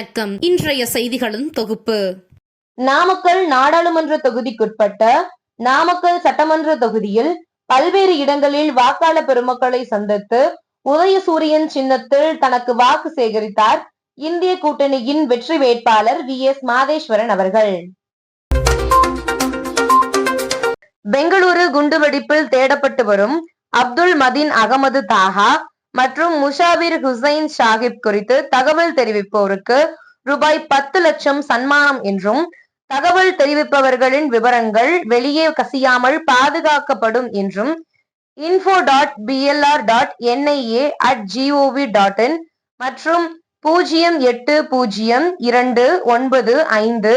வணக்கம். இன்றைய செய்திகளின் தொகுப்பு. நாமக்கல் நாடாளுமன்ற தொகுதிக்குட்பட்ட நாமக்கல் சட்டமன்ற தொகுதியில் பல்வேறு இடங்களில் வாக்காளர் பெருமக்களை சந்தித்து உதயசூரியன் சின்னத்தில் தனக்கு வாக்கு சேகரித்தார் இந்திய கூட்டணியின் வெற்றி வேட்பாளர் வி. எஸ். மாதேஸ்வரன் அவர்கள். பெங்களூரு குண்டுவெடிப்பில் தேடப்பட்டு வரும் அப்துல் மதீன் அகமது தாஹா மற்றும் முஷாவிர் ஹுசைன் சாஹிப் குறித்து தகவல் தெரிவிப்போருக்கு ரூபாய் பத்து லட்சம் சன்மானம் என்றும் தகவல் தெரிவிப்பவர்களின் விவரங்கள் வெளியே கசியாமல் பாதுகாக்கப்படும் என்றும் info dot BLR dot NIA at GOV dot in மற்றும் பூஜ்ஜியம் எட்டு பூஜ்ஜியம் இரண்டு ஒன்பது ஐந்து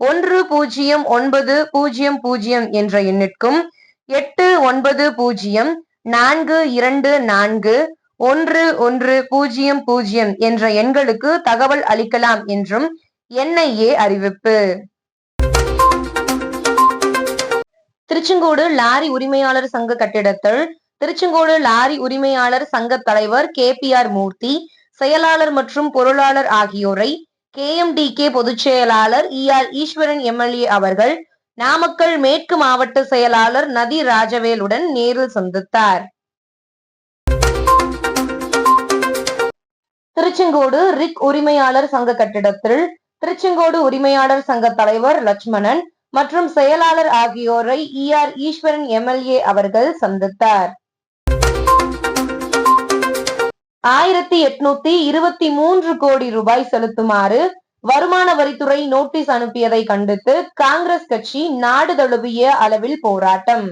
ஒன்று பூஜ்ஜியம் ஒன்பது பூஜ்ஜியம் பூஜ்ஜியம் என்ற எண்ணிற்கும் எட்டு ஒன்பது பூஜ்ஜியம் நான்கு இரண்டு நான்கு ஒன்று ஒன்று பூஜ்ஜியம் பூஜ்ஜியம் என்ற எண்களுக்கு தகவல் அளிக்கலாம் என்றும் என்ஐஏ அறிவிப்பு. திருச்செங்கோடு லாரி உரிமையாளர் சங்க கட்டிடத்தில் திருச்செங்கோடு லாரி உரிமையாளர் சங்க தலைவர் கே பி ஆர் மூர்த்தி செயலாளர் மற்றும் பொருளாளர் ஆகியோரை கே எம்டி பொதுச் செயலாளர் இ ஆர் ஈஸ்வரன் எம்எல்ஏ அவர்கள் நாமக்கல் மேற்கு மாவட்ட செயலாளர் நதி ராஜவேலுடன் நேரில் சந்தித்தார். திருச்செங்கோடு ரிக் உரிமையாளர் சங்க கட்டிடத்தில் திருச்செங்கோடு உரிமையாளர் சங்க தலைவர் லட்சுமணன் மற்றும் செயலாளர் ஆகியோரை இ ஆர் ஈஸ்வரன் எம்எல்ஏ அவர்கள் சந்தித்தார். ஆயிரத்தி எட்நூத்தி இருபத்தி மூன்று கோடி ரூபாய் செலுத்துமாறு வருமான வரித்துறை நோட்டீஸ் அனுப்பியதை கண்டித்து காங்கிரஸ் கட்சி நாடு தழுவிய அளவில் போராட்டம்.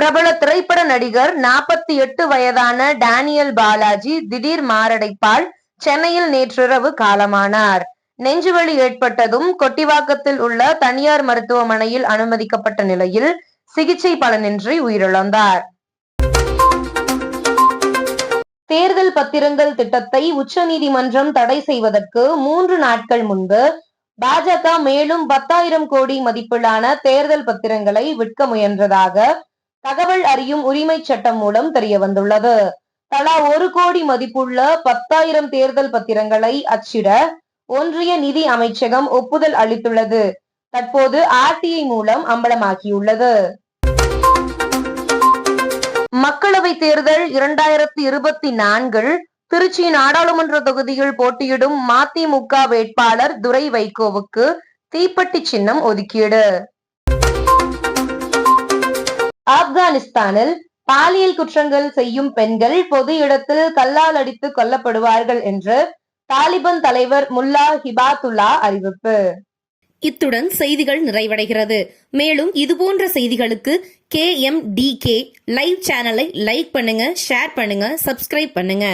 பிரபல திரைப்பட நடிகர் நாற்பத்தி எட்டு வயதான டேனியல் பாலாஜி திடீர் மாரடைப்பால் சென்னையில் நேற்றிரவு காலமானார். நெஞ்சுவலி ஏற்பட்டதும் கொட்டிவாக்கத்தில் உள்ள தனியார் மருத்துவமனையில் அனுமதிக்கப்பட்ட நிலையில் சிகிச்சை பலனின்றி உயிரிழந்தார். தேர்தல் பத்திரங்கள் திட்டத்தை உச்சநீதிமன்றம் தடை செய்வதற்கு மூன்று நாட்கள் முன்பு பாஜக மேலும் பத்தாயிரம் கோடி மதிப்பிலான தேர்தல் பத்திரங்களை விற்க முயன்றதாக தகவல் அறியும் உரிமை சட்டம் மூலம் தெரிய வந்துள்ளது. தலா ஒரு கோடி மதிப்புள்ள பத்தாயிரம் தேர்தல் பத்திரங்களை அச்சிட ஒன்றிய நிதி அமைச்சகம் ஒப்புதல் அளித்துள்ளது. தற்போது ஆர்டிஐ மூலம் அம்பலமாகியுள்ளது. மக்களவை தேர்தல் இரண்டாயிரத்தி இருபத்தி நான்கில் திருச்சி நாடாளுமன்ற தொகுதியில் போட்டியிடும் மதிமுக வேட்பாளர் துரை வைகோவுக்கு தீப்பெட்டி சின்னம் ஒதுக்கீடு. ஆப்கானிஸ்தானில் பாலியல் குற்றங்கள் செய்யும் பெண்கள் பொது இடத்தில் கல்லால் அடித்து கொல்லப்படுவார்கள் என்று தாலிபான் தலைவர் முல்லா ஹிபாத்துல்லா அறிவிப்பு. இத்துடன் செய்திகள் நிறைவடைகிறது. மேலும் இதுபோன்ற செய்திகளுக்கு K M D K live சேனலை லைக் பண்ணுங்க ஷேர் பண்ணுங்க சப்ஸ்கிரைப் பண்ணுங்க.